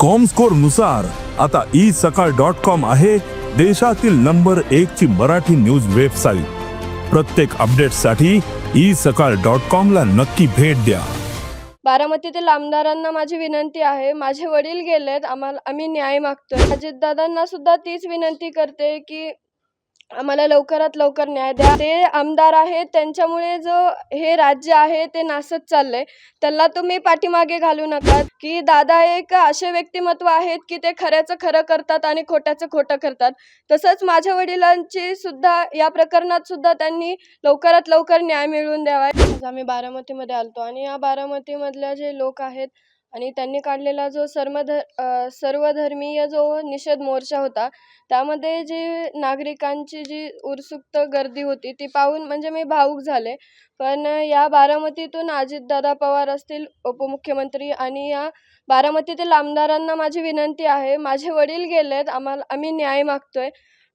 कॉमस्कोरनुसार आता ई सकाळ dot com आहे देशातील नंबर एक ची मराठी न्यूज वेबसाईट प्रत्येक अपडेटसाठी ई सकाळ डॉट कॉम ला नक्की भेट द्या. बारामतीतील आमदारांना माझी विनंती आहे माझे वडील गेलेत आम्हाला आम्ही न्याय मागतोय. अजितदादांना सुद्धा तीच विनंती करते की आम्हाला लवकरात लवकर न्याय द्या. ते आमदार आहेत त्यांच्यामुळे जो हे राज्य आहे ते नासत चाललंय. त्यांना तुम्ही पाठीमागे घालू नका. की दादा एक असे व्यक्तिमत्व आहेत की ते खऱ्याचं खरं करतात आणि खोट्याचं खोटं करतात. तसंच माझ्या वडिलांची सुद्धा या प्रकरणात सुद्धा त्यांनी लवकरात लवकर न्याय मिळवून द्यावा. आम्ही बारामतीमध्ये आलतो आणि या बारामतीमधल्या जे लोक आहेत आणि त्यांनी काढलेला जो सर्वध सर्वधर्मीय जो निषेध मोर्चा होता त्यामध्ये जी नागरिकांची जी उत्सुकता गर्दी होती ती पाहून म्हणजे मी भावूक झाले. पण या बारामतीतून अजितदादा पवार असतील उपमुख्यमंत्री आणि या बारामतीतील आमदारांना माझी विनंती आहे माझे वडील गेलेत आम्हाला आम्ही न्याय मागतोय.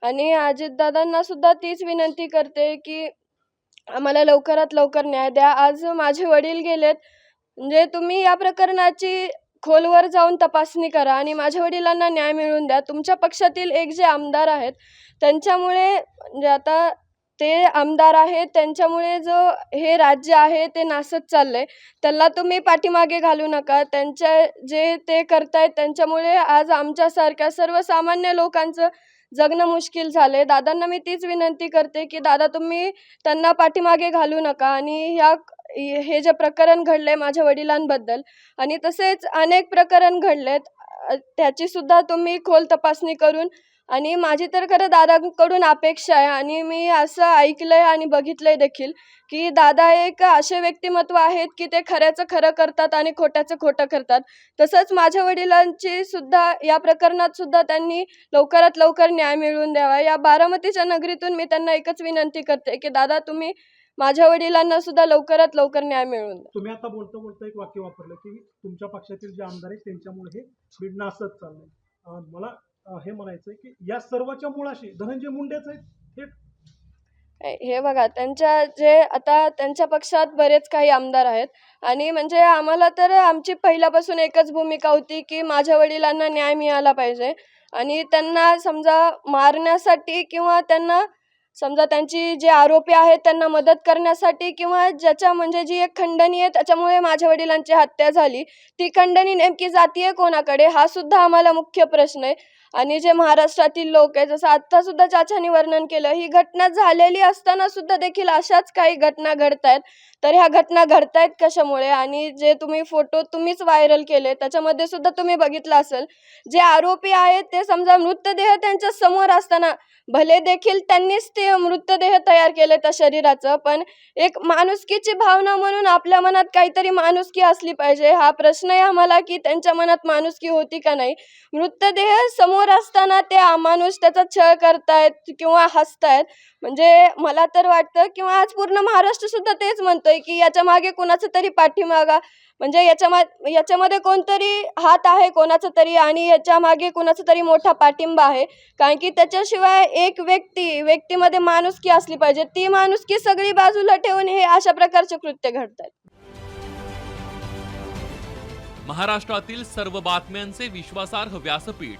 आणि अजितदादांना सुद्धा तीच विनंती करते की आम्हाला लवकरात लवकर न्याय द्या. आज माझे वडील गेलेत म्हणजे तुम्ही या प्रकरणाची खोलवर जाऊन तपासणी करा आणि माझ्या वडिलांना न्याय मिळवून द्या. तुमच्या पक्षातील एक जे आमदार आहेत त्यांच्यामुळे म्हणजे आता ते आमदार आहेत त्यांच्यामुळे जो हे राज्य आहे ते नासत चाललंय. त्यांना तुम्ही पाठीमागे घालू नका. त्यांच्या जे ते करतायत त्यांच्यामुळे आज आमच्यासारख्या सर्वसामान्य लोकांचं जगणं मुश्किल झालंय. दादांना मी तीच विनंती करते की दादा तुम्ही त्यांना पाठीमागे घालू नका आणि ह्या हे जे प्रकरण घडलंय माझ्या वडिलांबद्दल आणि तसेच अनेक प्रकरण घडलेत त्याची सुद्धा तुम्ही खोल तपासणी करून आणि माझी तर खरं दादाकडून अपेक्षा आहे आणि मी असं ऐकलंय आणि बघितलंय देखील की दादा एक असे व्यक्तिमत्व आहेत की ते खऱ्याचं खरं करतात आणि खोट्याचं खोटं करतात. तसंच माझ्या वडिलांची सुद्धा या प्रकरणात सुद्धा त्यांनी लवकरात लवकर न्याय मिळवून द्यावा. या बारामतीच्या नगरीतून मी त्यांना एकच विनंती करते की दादा तुम्ही माझ्या वडिलांना सुद्धा लवकरात लवकर न्याय मिळवून द्या. तुम्ही आता बोलता बोलता एक वाक्य वापरलं की तुमच्या पक्षातील जे आमदार आहेत त्यांच्यामुळे हे बीड नासत चाललंय. अं, मला अं, हे म्हणायचं आहे की या सर्वाच्या मुळाशी धनंजय मुंडेच आहेत थेट हे बघा त्यांच्या जे आता त्यांच्या पक्षात बरेच काही आमदार आहेत आणि म्हणजे आम्हाला तर आमची पहिल्यापासून एकच भूमिका होती की माझ्या वडिलांना न्याय मिळाला पाहिजे आणि त्यांना समजा मारण्यासाठी किंवा त्यांना समजा त्यांची जे आरोपी आहेत त्यांना मदत करण्यासाठी किंवा ज्याच्या म्हणजे जी एक खंडणी आहे त्याच्यामुळे माझ्या वडिलांची हत्या झाली. ती खंडणी नेमकी जातीय कोणाकडे? हा सुद्धा आम्हाला मुख्य प्रश्न आहे. आणि जे महाराष्ट्रातील लोक आहे जसं आत्ता सुद्धा चाचानी वर्णन केलं ही घटना झालेली असताना सुद्धा देखील अशाच काही घटना घडतायत. तर ह्या घटना घडतायत कशामुळे? आणि जे तुम्ही फोटो तुम्हीच व्हायरल केले त्याच्यामध्ये सुद्धा तुम्ही बघितलं असेल जे आरोपी आहेत ते समजा मृतदेह त्यांच्यासमोर असताना भले देखील त्यांनीच ते मृतदेह तयार केले त्या शरीराचं पण एक माणुसकीची भावना म्हणून आपल्या मनात काहीतरी माणुसकी असली पाहिजे. हा प्रश्न आहे आम्हाला की त्यांच्या मनात माणुसकी होती का नाही? मृतदेह समोर समोर असताना ते अमानुष त्याचा छळ करतायत किंवा हसतायत. म्हणजे मला तर वाटतं किंवा आज पूर्ण महाराष्ट्र सुद्धा तेच म्हणतोय की याच्या मागे कोणाचं तरी पाठीमागा. म्हणजे याच्या मा याच्यामध्ये कोणतरी हात आहे कोणाचा तरी आणि याच्या मागे कोणाचा तरी मोठा पाठिंबा आहे. कारण की त्याच्याशिवाय एक व्यक्ती व्यक्तीमध्ये माणुसकी असली पाहिजे. ती माणुसकी सगळी बाजूला ठेवून हे अशा प्रकारचे कृत्य घडतात. महाराष्ट्रातील सर्व बातम्यांचे विश्वासार्ह व्यासपीठ.